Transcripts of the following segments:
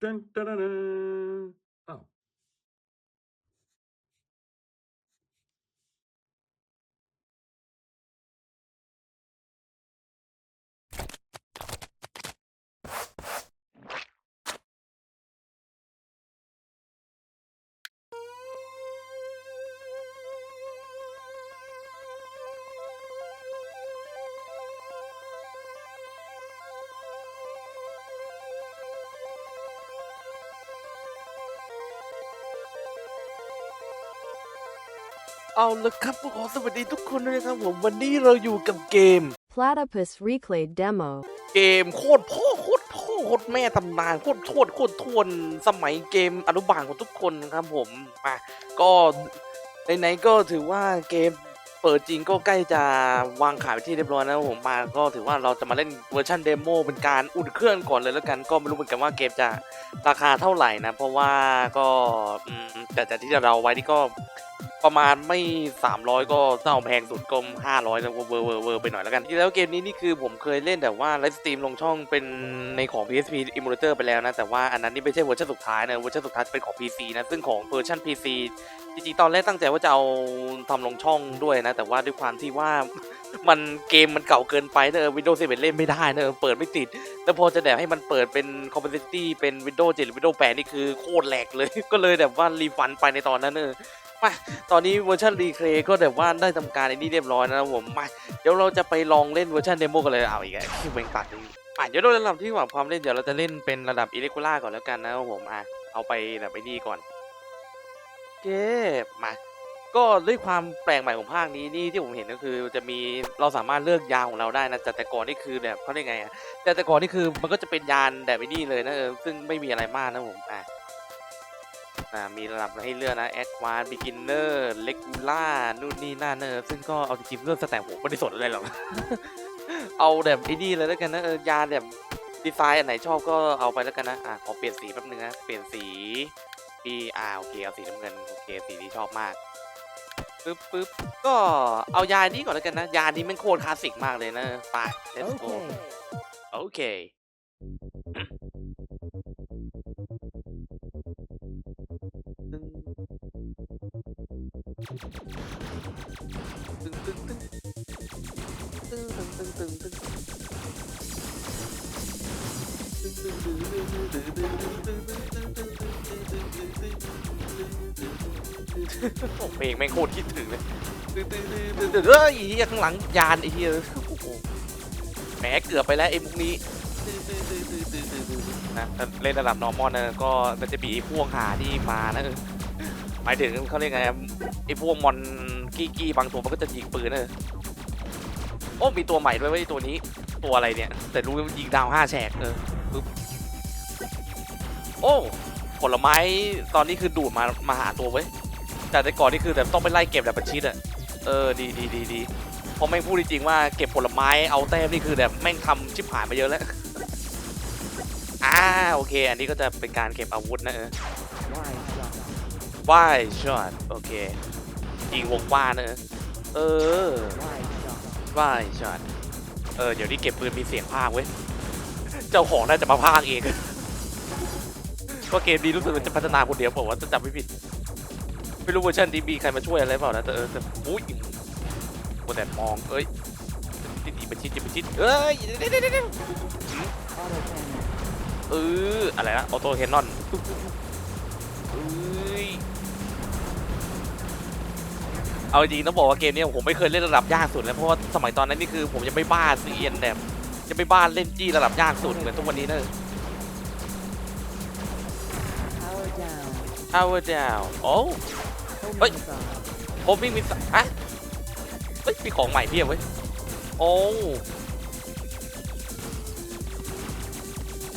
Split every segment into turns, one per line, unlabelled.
Dun, dun, dun, dun. Oh,
เอาละครับขอสวัสดีทุกคนด้วยนะครับผมวันนี้เราอยู่กับเกม
Platypus Reclay Demo.
เกมโคตรพ่อโคตรพ่อโคตรแม่ตำนานโคตรทวดโคตรทวนสมัยเกมอนุบาลของทุกคนนะครับผมมาก็ไหนๆก็ถือว่าเกมเปิดจริงก็ใกล้จะวางขายไปที่เรียบร้อยแล้วผมมาก็ถือว่าเราจะมาเล่นเวอร์ชันเดโมเป็นการอุ่นเครื่องก่อนเลยแล้วกันก็ไม่รู้เหมือนกันว่าเกมจะราคาเท่าไหร่นะ เพราะว่าก็อืมแต่แต่ที่เราไว้นี่ก็ ประมาณไม่ 300 ก็ถ้าเอาแพงสุดก็500แล้วเวอร์เวอร์เวอร์ไปหน่อยแล้วกันที่แล้วเกมนี้นี่คือผมเคยเล่นแต่ว่าไลฟ์สตรีมลงช่องเป็นในของ PSP Emulator ไปแล้วนะ แต่ว่าอันนั้นนี่ไม่ใช่เวอร์ชันสุดท้ายนะเวอร์ชันสุดท้ายเป็นของ PC นะ ซึ่งของเวอร์ชัน PC จริงๆตอนแรกตั้งใจว่าจะเอาทำลงช่องด้วยนะ แต่ว่าด้วยความที่ว่า มันเกมมันเก่าเกินไปเนอะ Windows 7เล่นไม่ได้เนอะเปิดไม่ติดแล้วพอจะแบบให้มันเปิดเป็น Compatibility เป็น Windows 7หรือ Windows 8นี่คือโคตรแหลกเลย ก็เลยแบบว่ารีฟันไปในตอนนั้นเนอะมาตอนนี้เวอร์ชันรีเคลก็แบบว่าได้ทำการไอ้นี่เรียบร้อยนะผมมาเดี๋ยวเราจะไปลองเล่นเวอร์ชันเดโมกันเลยเอาอีกแล้วที่เวงตัดนี่อะเดี๋ยวโดยระดับที่หวังความเล่นเดี๋ยวเราจะเล่นเป็นระดับอิเล็ก u ล่าก่อนแล้วกันนะครับผมอะเอาไปแบบไอ้นี่ก่อนโอเคมา ก็ด้วยความแปลกใหม่ของภาคนี้นี่ที่ผมเห็นก็คือจะมีเราสามารถเลือกยาของเราได้นะแต่แต่ก่อนนี่คือแบบเขาเรียกไงอะแต่แต่ก่อนนี่คือมันก็จะเป็นยานแบบไอ้นี่เลยนะเออซึ่งไม่มีอะไรมากนะผมอะอ่ามีระดับให้เลือกนะ Advanced Beginner Regular นู่นนี่นั่นเนอะซึ่งก็เอาจริงๆเรื่องสแตทผมไม่ได้สนอะไรหรอก เอาแบบไอ้นี่เลยแล้วกันนะเออยานแบบดีไซน์อันไหนชอบก็เอาไปแล้วกันนะอะขอเปลี่ยนสีแป๊บนึงนะเปลี่ยนสีที่อ่าโอเคเอาสีน้ำเงินโอเคสีนี้ชอบมาก ปึ๊บปึ๊บก็เอายานนี้ก่อนแล้วกันนะ ยานนี้มันโคตรคลาสสิกมากเลยนะ ไป let's go โอเค ตึงตึงตึงตึงตึงตึงตึงตึง โอ้เพลงแม่งโคตรคิดถึงเลยตึงตึงตึงตึงตึงเฮ้ยไอ้เหี้ยข้างหลังยานไอ้เหี้ยโอ้โหแหมเกือบไปแล้วไอ้มุกนี้ตึงตึงตึงตึงตึงตึงตึงนะถ้าเล่นระดับ normal นะก็มันจะมีไอ้พวกหาที่มานะเออหมายถึงเขาเรียกไงอะไอ้พวกมอนกี้กี้บางตัวมันก็จะยิงปืนเนอะโอ้มีตัวใหม่ด้วยเว้ยตัวนี้ ตัวอะไรเนี่ย แต่รู้ว่ามันยิงดาวห้าแฉกเออปึ๊บโอ้ ผลไม้ตอนนี้คือดูดมามาหาตัวเว้ยแต่แต่ก่อนนี่คือแบบต้องไปไล่เก็บแบบประชิดอะเออดีดีดีดีเพราะแม่งพูดจริงๆว่าเก็บผลไม้เอาแต้มนี่คือแบบแม่งทำชิบหายมาเยอะแล้วอ่าโอเค อันนี้ก็จะเป็นการเก็บอาวุธนะเออว่ายช็อตโอเคยิงวงกว้างนะเออว่ายช็อตเออเดี๋ยวนี้เก็บปืนมีเสียงพากเว้ยเจ้าของน่าจะมาพากเอง ก็เกมนี้รู้สึกว่าจะพัฒนาคนเดียวเปล่าวะจะจำไม่ผิด ไม่รู้เวอร์ชันนี้มีใครมาช่วยอะไรเปล่านะแต่เออแต่อุ้ยโมแต่มองเอ้ยจิตประชิดจิตประชิดเอ้ยเดี๋ยวเดี๋ยวเอออะไรนะออโต้แคนนอนเอ้ยเอาจริงต้องบอกว่าเกมนี้ผมไม่เคยเล่นระดับยากสุดแล้วเพราะว่าสมัยตอนนั้นนี่คือผมยังไม่บ้าเซียนแบบยังไม่บ้าเล่นจี้ระดับยากสุดเหมือนทุกวันนี้เนอะ
Power down
โอ้ Oi.
Homing bomb.
โฮมิ่งมีสัอะเฮ้ยมีของใหม่เพียบเว้ย โอ้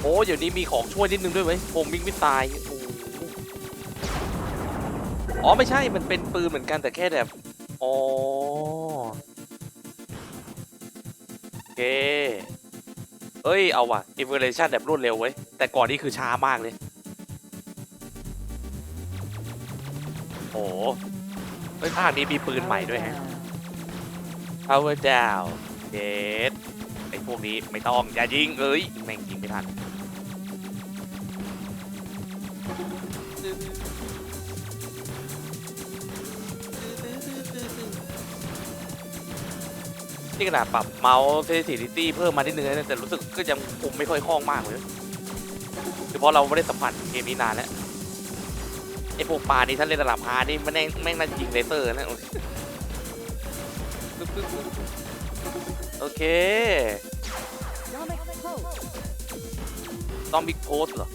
โอ้เดี๋ยวนี้มีของช่วยนิดนึงด้วยเว้ยโฮมิ่งไม่ตายอ๋อไม่ใช่มันเป็นปืนเหมือนกันแต่แค่แบบอ๋อโอเคเอ้ยเอาว่ะ evolution แบบรวดเร็วเว้ยแต่ก่อนนี่คือช้ามากเลย โอ้โหเฮ้ยภาคนี้มีปืนใหม่ด้วยฮะ power down เด็ดไอ้พวกนี้ไม่ต้องอย่ายิงเอ้ยแม่งยิงไม่ทันนี่ขนาดปรับเมาส์เซนซิทิเพิ่มมานิดนึงนะแต่รู้สึกก็ยังคงไม่ค่อยคล่องมากเลยคือเพาะเราไม่ได้สัมผัสเกมนี้นานแล้ว อ้พวกปลานี่ถ้าเล่นระดับฮาดนี่มันแม่งแม่งน่าจะยิงเลเซอร์นะโอเคต้องบิ๊กโพสเหรอ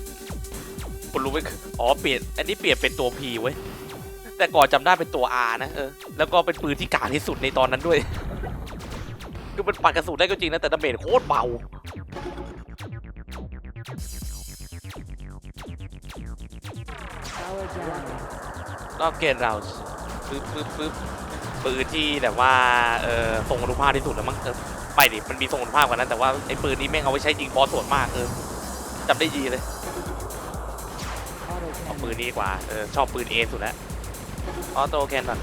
คุณรู้ไหมอ๋อเปลี่ยนอันนี้เปลี่ยนเป็นตัว P เว้ยแต่ก่อนจำได้เป็นตัว R นะเออแล้วก็เป็นปืนที่กาที่สุดในตอนนั้นด้วย คือมันปัดกระสุนได้ก็จริงนะแต่ดาเมจโคตรเบา รอบเกมเราปึ๊บปึ๊บปึ๊บปืนที่แบบว่าเออทรงอนุภาพที่สุดแล้วมั้งเออไปดิมันมีทรงอนุภาพกว่านั้นแต่ว่าไอ้ปืนนี้แม่งเอาไว้ใช้ยิงบอสส่วนมากเออจำได้ดีเลยเอาปืนนี้กว่าเออชอบปืนเอสุดแล้วออโต้แคนนอน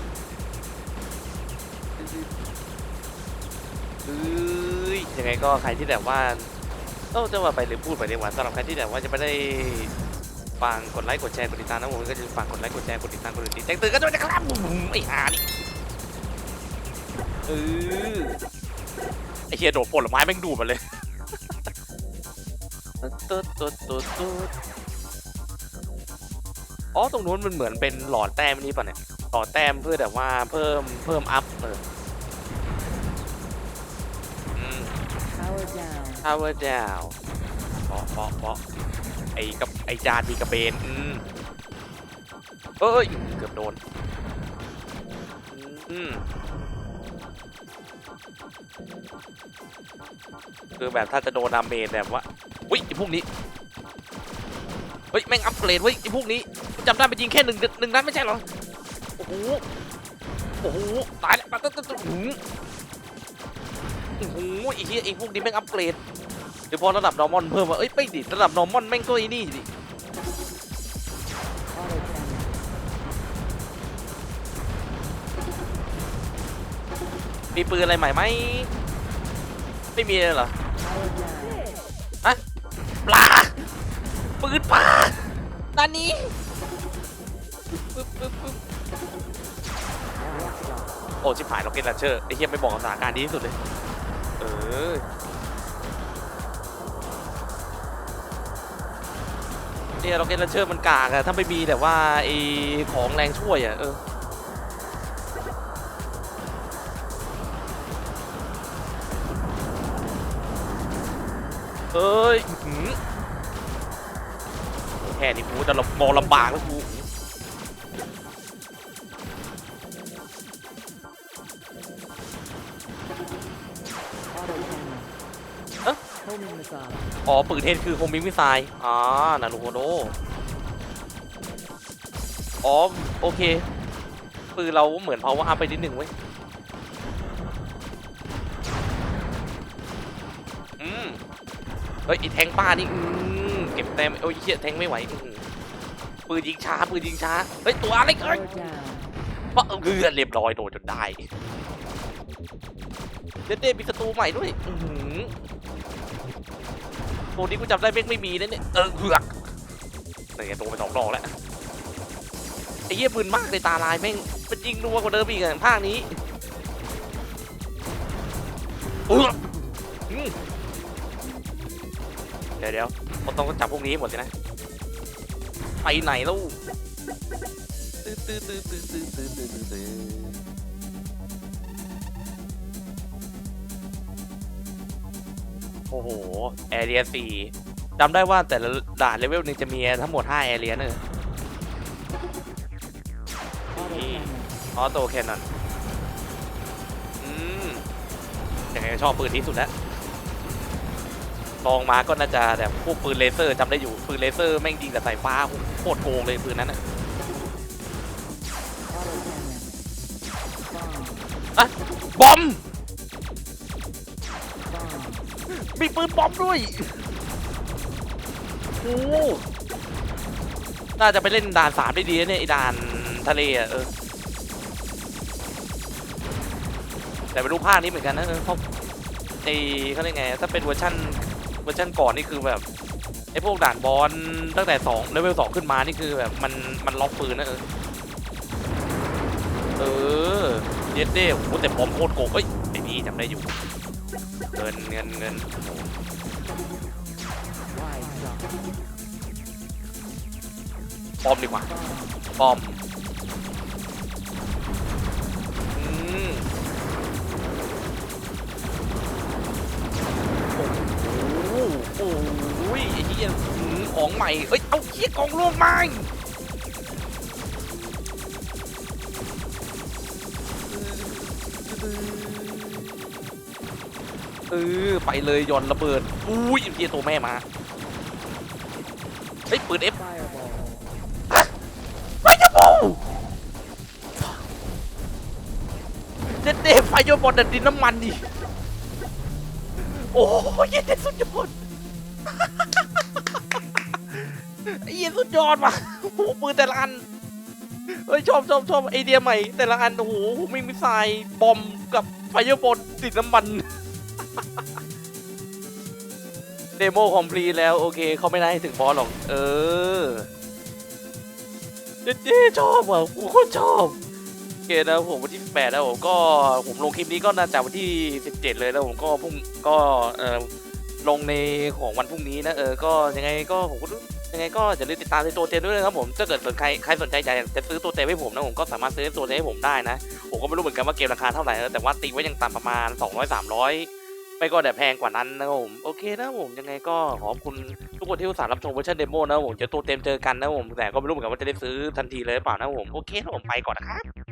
เอ้ยยังไงก็ใครที่แบบว่าเออจะว่าไปหรือพูดไปดีกว่าสำหรับใครที่แบบว่าจะไม่ได้ ฟังกดไลค์กดแชร์กดติดตามนะผมก็จะฟังกดไลค์กดแชร์กดติดตามกดติดแจ้งเตือนกันด้วยนะครับบุ้มไอ้ห่านี่เออไอ้เฮียโดดผลไม้แม่งดูดมาเลยตุ๊ดตุ๊ดตุ๊ดตุ๊ดอ๋อตรงนู้นมันเหมือนเป็นหลอดแต้มนี่ป่ะเนี่ยหลอดแต้มเพื่อแบบว่าเพิ่มเพิ่มอัพเออ
Power down.
ทาวเวอร์ดาวเปาะเปาะเปาะไอ้กับ ไอจานมีกระเบนอืมเอ้ยเกือบโดนอืมคือแบบถ้าจะโดนดาเมจแบบว่าอุ้ยไอ้พวกนี้เฮ้ยแม่งอัปเกรดเว้ยไอ้พวกนี้จำได้ไปยิงแค่หนึ่งหนึ่งนัดไม่ใช่หรอโอ้โหโอ้โหตายแล้วตายตายตายตายหืมโอ้โหไอ้เหี้ยไอ้พวกนี้แม่งอัปเกรดเดี๋ยวพอระดับนอร์มอนเพิ่มมาเอ้ยไม่ดิระดับนอร์มอนแม่งก็ไอ้นี่ดิ มีปืนอะไรใหม่ไหมไม่มีเลยเหรอ
Power down.
ปลาปืนปลาด้านนี้ปึ๊บปึ๊บปึ๊บโอ้ชิบหายล็อกเก็ตลันเชอร์ไอ้เหี้ยไม่บอกสถานการณ์ดีที่สุดเลย เออเนี่ยล็อกเก็ตลันเชอร์มันกากอะถ้าไม่มีแต่ว่าไอ้ของแรงช่วยอะเออ เอ้ยแค่นี้กูจะมองลำบากแล้วกูอ๋อปืนเทนคือโฮมิงมิสไซล์อ่านารูโฮโดอ๋อ โอเค ปืนเราเหมือน power up ไปนิดหนึ่งเว้ย เฮ้ยไอแทงป้านี่อืมเก็บแต้มโอ้ยเหี้ยแทงไม่ไหวอื้อหือปืนยิงช้าปืนยิงช้าเฮ้ยตัวอะไรเอ้ย ปะเกือเรียบร้อยโดนจนได้เดดเดมีศัตรูใหม่ด้วยอือหือตัวนี้กูจำได้เมกไม่มีนะเนี่ยเออเหือกนี่ไงตัวไปสองดอกแล้วไอ้เหี้ยปืนมากในตาลายแม่งมันยิงนัวกว่าเดิมอีกอะภาคนี้เอออื ดี๋ยวเดี๋ยวมันต้องจับพวกนี้หมดเลยนะ ไปไหนแล้วตื้อตื้อตื้อตื้อตื้อตื้อตื้อตื้อโอ้โห แอเรียสี่จำได้ว่าแต่ละด่านเลเวลหนึ่งจะมีทั้งหมด 5 แอเรียเนอะออโต้แคนนอนอืมยังไงชอบปืนที่สุดแล้ว ลองมาก็น่าจะแบบพวกปืนเลเซอร์จำได้อยู่ปืนเลเซอร์แม่งยิงแต่สายฟ้าโคตรโกงเลยปืนนั้นอะ
Auto cannon. Bomb.
บอม มีปืนบอมด้วยโอ้น่าจะไปเล่นด่านสามได้ดีนะเนี่ยไอ้ด่านทะเลอะเออแต่ไม่รู้ภาคนี้เหมือนกันนะเออเพราะไอ้เขาเรียกไงถ้าเป็นเวอร์ชั่น เวอร์ชันก่อนนี่คือแบบไอพวกด่านบอลตั้งแต่สองเลเวลสองขึ้นมานี่คือแบบมันมันล็อกปืนนะเออเออเย็ดเด้โหแต่ปอมโคตรโกงเอ้ยไอ้นี่จำได้อยู่เงินเงินเงินปอมดีกว่าปอม ใหม่เอ้ยเอาเหี้ยกองลวงมาเออไปเลยย่อนระเบิดอุ้ยไอ้เหี้ยตัวแม่มาเฮ้ปืนเอฟ
Fireball.
เด็ดเด็ไฟโยนบอลดัดดินน้ำมันดิโอ้ยเด็ดสุดยอด ไอ้เหี้ยสุดยอดว่ะโอ้โหปืนแต่ละอันเฮ้ยชอบชอบชอบไอเดียใหม่ แต่ละอันโอ้โหมีมิสไซล์บอมกับไฟโยบอลติดน้ำมัน เดโมคอมพลีแล้ว โอเคเขาไม่ได้ถึงบอสหรอก เออเด็ดเด็ดชอบอะกูโคตรชอบโอเคนะผมวันที่18แล้วผมก็ผมลงคลิปนี้ก็น่าจะวันที่17เจ็ดเลยแล้วผมก็พรุ่งก็เออลงในของวันพรุ่งนี้นะเออก็ยังไงก็ผมก็ ยังไงก็อย่าลืมติดตามในตัวเต็มด้วยนะครับผมถ้าเกิดสนใครใครสนใจอยากจะซื้อตัวเต็มให้ผมนะผมก็สามารถซื้อตัวเต็มให้ผมได้นะผมก็ไม่รู้เหมือนกันว่าเกมราคาเท่าไหร่นะแต่ว่าตีไว้ยังต่ำประมาณ 200 300 ไม่ก็แต่แพงกว่านั้นนะครับผมโอเคนะผมยังไงก็ขอบคุณทุกคนที่อุตส่าห์รับชมเวอร์ชันเดโมนะผมจะตัวเต็มเจอกันนะผมแต่ก็ไม่รู้เหมือนกันว่าจะได้ซื้อทันทีเลยหรือเปล่านะผมโอเคนะผมไปก่อนนะครับ